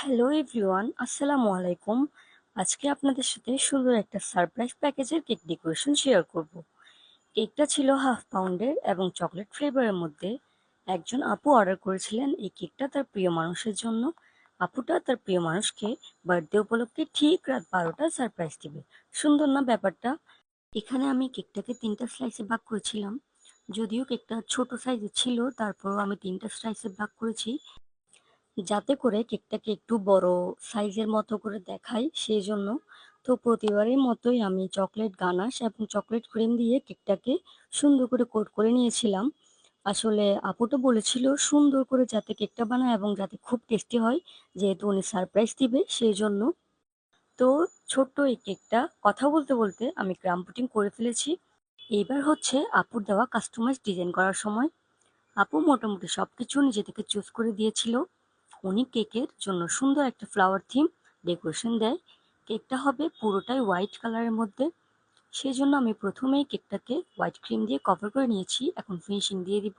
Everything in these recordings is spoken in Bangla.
হ্যালো এভরিওয়ান, আসসালামু আলাইকুম। আজকে আপনাদের সাথে সুন্দর একটা সারপ্রাইজ প্যাকেজের কেক ডেকোরেশন শেয়ার করব। কেকটা ছিল হাফ পাউন্ডের এবং চকলেট ফ্লেভারের মধ্যে একজন আপু অর্ডার করেছিলেন। এই কেকটা তার প্রিয় মানুষের জন্য। আপুটা তার প্রিয় মানুষকে বার্থডে উপলক্ষে ঠিক রাত বারোটা সারপ্রাইজ দেবে। সুন্দর না ব্যাপারটা? এখানে আমি কেকটাকে তিনটা স্লাইসে ভাগ করেছিলাম। যদিও কেকটা ছোট সাইজে ছিল, তারপরও আমি তিনটা স্লাইসে ভাগ করেছি। যাতে করে কেকটাকে একটু বড় সাইজের মতো করে দেখাই সেই জন্য। তো প্রতিবারের মতোই আমি চকলেট গানাশ এবং চকলেট ক্রিম দিয়ে কেকটাকে সুন্দর করে কোট করে নিয়েছিলাম। আসলে আপুটা বলেছিল সুন্দর করে যাতে কেকটা বানায় এবং যাতে খুব টেস্টি হয়, যেহেতু উনি সারপ্রাইজ দিবে সেই জন্য। তো ছোট্ট এই কেকটা কথা বলতে বলতে আমি গ্রাম পুটিং করে ফেলেছি। এইবার হচ্ছে আপুর দেওয়া কাস্টমাইজ ডিজাইন করার সময়। আপু মোটামুটি সবকিছু নিজে থেকে চুজ করে দিয়েছিল। উনি কেকের জন্য সুন্দর একটা ফ্লাওয়ার থিম ডেকোরেশন দেয়। কেকটা হবে পুরোটাই হোয়াইট কালারের মধ্যে। সেই জন্য আমি প্রথমেই কেকটাকে হোয়াইট ক্রিম দিয়ে কভার করে নিয়েছি। এখন ফিনিশিং দিয়ে দিব।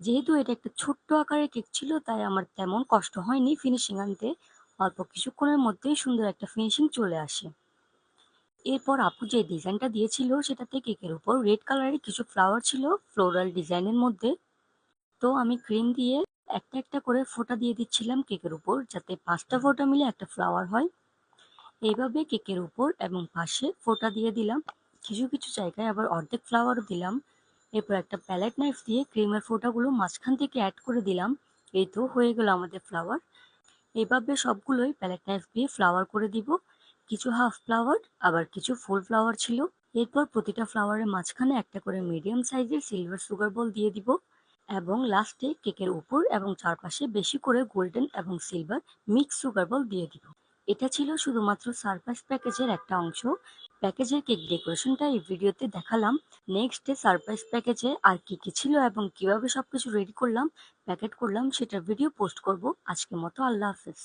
যেহেতু এটা একটা ছোট্ট আকারের কেক ছিল, তাই আমার তেমন কষ্ট হয়নি ফিনিশিং আনতে। অল্প কিছুক্ষণের মধ্যেই সুন্দর একটা ফিনিশিং চলে আসে। এরপর আপু যে ডিজাইনটা দিয়েছিল, সেটাতে কেকের উপর রেড কালারের কিছু ফ্লাওয়ার ছিল ফ্লোরাল ডিজাইনের মধ্যে। তো আমি ক্রিম দিয়ে একটা একটা করে ফোঁটা দিয়ে দিচ্ছিলাম কেকের উপর যাতে পাঁচটা ফোঁটা মিলে একটা ফ্লাওয়ার হয়। এইভাবে কেকের উপর এবং পাশে ফোঁটা দিয়ে দিলাম। কিছু কিছু জায়গায় আবার অর্ধেক ফ্লাওয়ারও দিলাম। এরপর একটা প্যালেট নাইফ দিয়ে ক্রিমের ফোঁটাগুলো মাঝখান থেকে অ্যাড করে দিলাম। এই তো হয়ে গেল আমাদের ফ্লাওয়ার এইভাবে সবগুলোই প্যালেট নাইফ দিয়ে ফ্লাওয়ার করে দিব। কিছু হাফ ফ্লাওয়ার আবার কিছু ফুল ফ্লাওয়ার ছিল। এরপর প্রতিটা ফ্লাওয়ারের মাঝখানে একটা করে মিডিয়াম সাইজের সিলভার সুগার বল দিয়ে দিব। এবং লাস্টে কেকের উপর এবং চারপাশে বেশি করে গোল্ডেন এবং সিলভার মিক্স সুগার বল দিয়ে দিব। এটা ছিল শুধুমাত্র সারপ্রাইজ প্যাকেজের একটা অংশ। প্যাকেজের কেক ডেকোরেশনটা এই ভিডিওতে দেখালাম। নেক্সট ডে সারপ্রাইজ প্যাকেজে আর কি কি ছিল এবং কীভাবে সবকিছু রেডি করলাম, প্যাকেট করলাম, সেটার ভিডিও পোস্ট করব। আজকের মতো আল্লাহ হাফেজ।